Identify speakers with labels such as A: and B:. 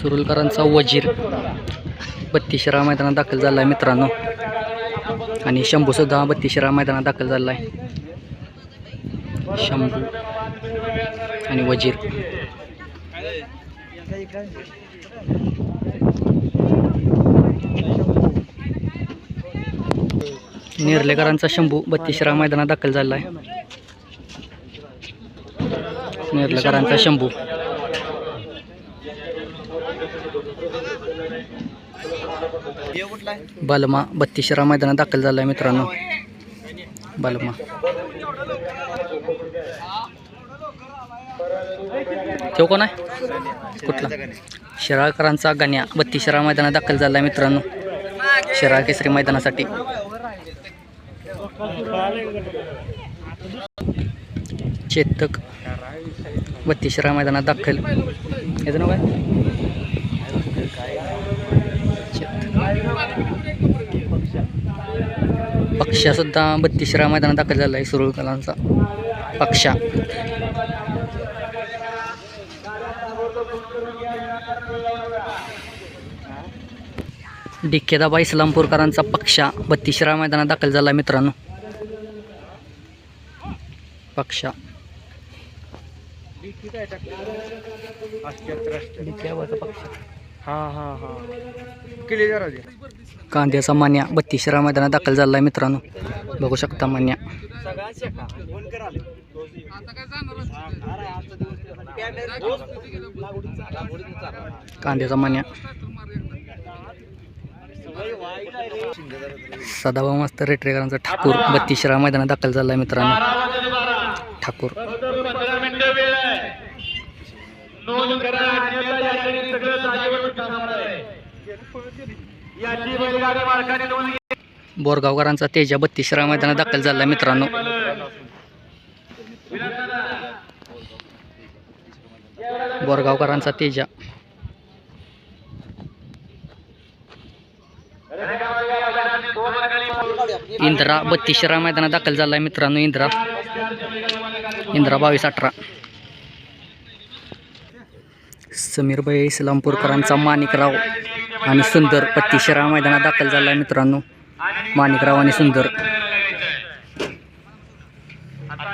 A: सुरुलकरांचा वजीर बत्तीशिरा मैदानात दाखल झाला आहे मित्रांनो. आणि शंभूसुद्धा बत्तीशिरा मैदानात दाखल झाला आहे शंभू आणि वजीर. नेर्लेकरांचा शंभू बत्तीशिरा मैदानात दाखल झाला आहे नेर्लेकरांचा शंभू. बालमा बत्तीसरा मैदानात दाखल झाला आहे मित्रांनो. बलमा. तो कोण आहे? कुठला? शिराळकरांचा गण्या बत्तीसरा मैदानात दाखल झाला आहे मित्रांनो. शिराळ केसरी मैदानासाठी. चेतक बत्तीसरा मैदानात दाखल. याचं नाव काय? पक्षासुद्धा बत्तीसरा मैदानात दाखल झाला आहे सुरुळकलांचा पक्षा. डिक्केदाबा इस्लामपूरकरांचा पक्षा बत्तीसरा मैदानात दाखल झाला आहे मित्रांनो. पक्षा. कांद्याचा मान्या बत्तीसरा मैदानात दाखल झाला आहे मित्रांनो. बघू शकता मान्या. कांद्याचा मान्या. सदाभाऊ मस्त रेटरेकरांचा ठाकूर बत्तीसरा मैदानात दाखल झाला आहे मित्रांनो. ठाकूर.
B: नोंद करा या ठिकाणी सगळं जागेवर आहे. याची बैलगाडी मालकाने नोंद
A: बोरगावकरांचा तेजा बत्तीसरा मैदानात दाखल झाला मित्रांनो. बोरगावकरांचा तेजा. इंद्रा बत्तीसरा मैदानात दाखल झाला आहे मित्रांनो इंद्रा. इंद्रा बावीस अठरा. समीरभाई इस्लामपूरकरांचा माणिकराव आणि सुंदर पत्तीशिरा मैदानात दाखल झाला मित्रांनो. माणिकराव आणि सुंदर. आता